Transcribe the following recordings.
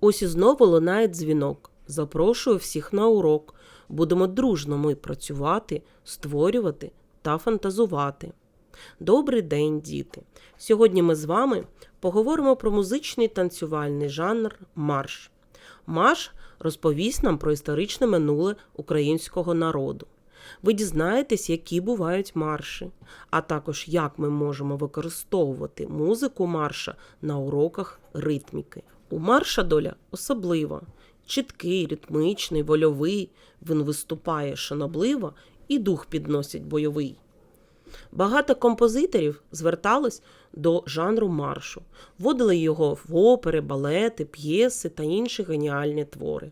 Ось і знову лунає дзвінок. Запрошую всіх на урок. Будемо дружно ми працювати, створювати та фантазувати. Добрий день, діти! Сьогодні ми з вами поговоримо про музичний танцювальний жанр марш. Марш розповість нам про історичне минуле українського народу. Ви дізнаєтесь, які бувають марші, а також як ми можемо використовувати музику марша на уроках ритміки. У марша доля особлива, чіткий, ритмичний, вольовий. Він виступає шанобливо і дух підносить бойовий. Багато композиторів звертались до жанру маршу, вводили його в опери, балети, п'єси та інші геніальні твори.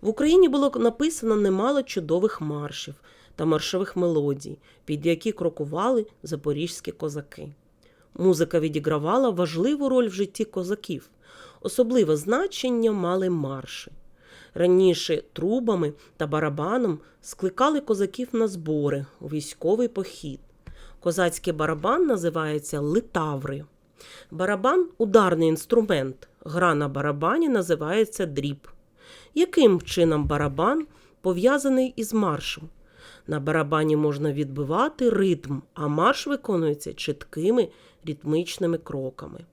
В Україні було написано немало чудових маршів та маршових мелодій, під які крокували запорізькі козаки. Музика відігравала важливу роль в житті козаків. Особливе значення мали марші. Раніше трубами та барабаном скликали козаків на збори у військовий похід. Козацький барабан називається литаври. Барабан ударний інструмент. Гра на барабані називається дріб. Яким чином барабан пов'язаний із маршем? На барабані можна відбивати ритм, а марш виконується чіткими ритмічними кроками.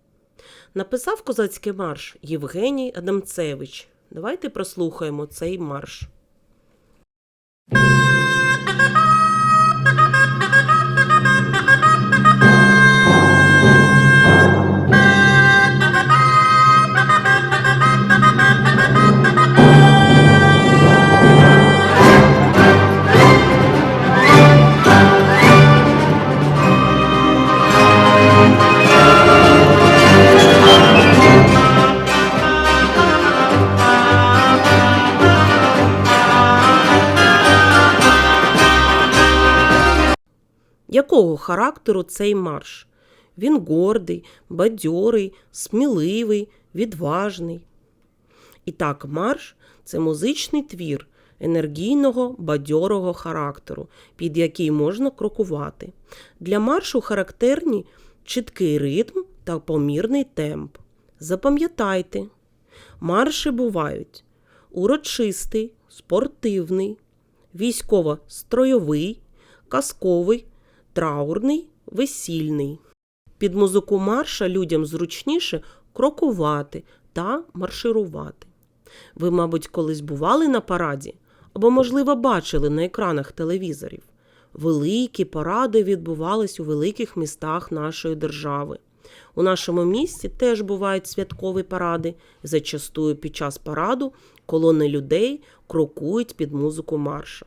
Написав козацький марш Євгеній Адамцевич. Давайте прослухаємо цей марш. Якого характеру цей марш? Він гордий, бадьорий, сміливий, відважний. І так, марш це музичний твір енергійного, бадьорого характеру, під який можна крокувати. Для маршу характерні чіткий ритм та помірний темп. Запам'ятайте, марші бувають урочистий, спортивний, військово-стройовий, казковий, траурний, весільний. Під музику марша людям зручніше крокувати та марширувати. Ви, мабуть, колись бували на параді або, можливо, бачили на екранах телевізорів. Великі паради відбувались у великих містах нашої держави. У нашому місті теж бувають святкові паради, зачастую під час параду колони людей крокують під музику марша.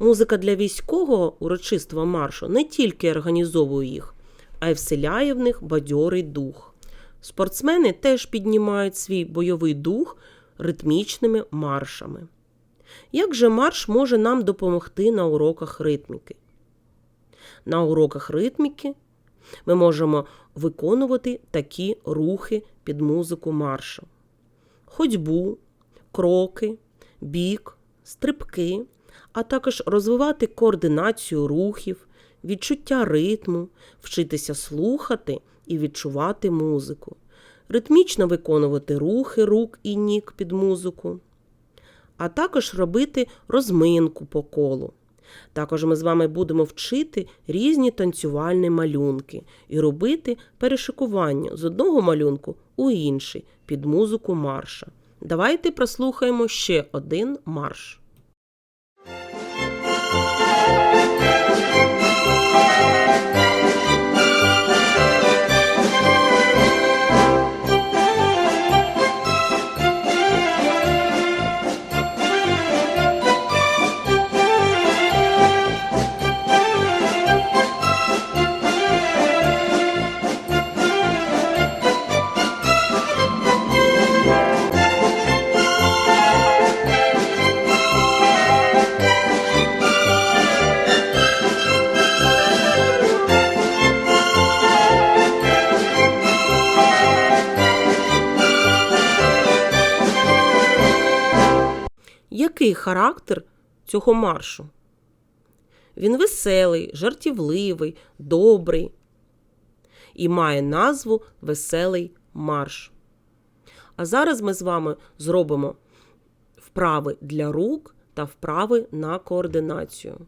Музика для військового урочистого маршу не тільки організовує їх, а й вселяє в них бадьорий дух. Спортсмени теж піднімають свій бойовий дух ритмічними маршами. Як же марш може нам допомогти на уроках ритміки? На уроках ритміки ми можемо виконувати такі рухи під музику маршу: ходьбу, кроки, бік, стрибки, а також розвивати координацію рухів, відчуття ритму, вчитися слухати і відчувати музику, ритмічно виконувати рухи рук і ніг під музику, а також робити розминку по колу. Також ми з вами будемо вчити різні танцювальні малюнки і робити перешикування з одного малюнку у інший під музику марша. Давайте прослухаємо ще один марш. Який характер цього маршу? Він веселий, жартівливий, добрий і має назву Веселий марш. А зараз ми з вами зробимо вправи для рук та вправи на координацію.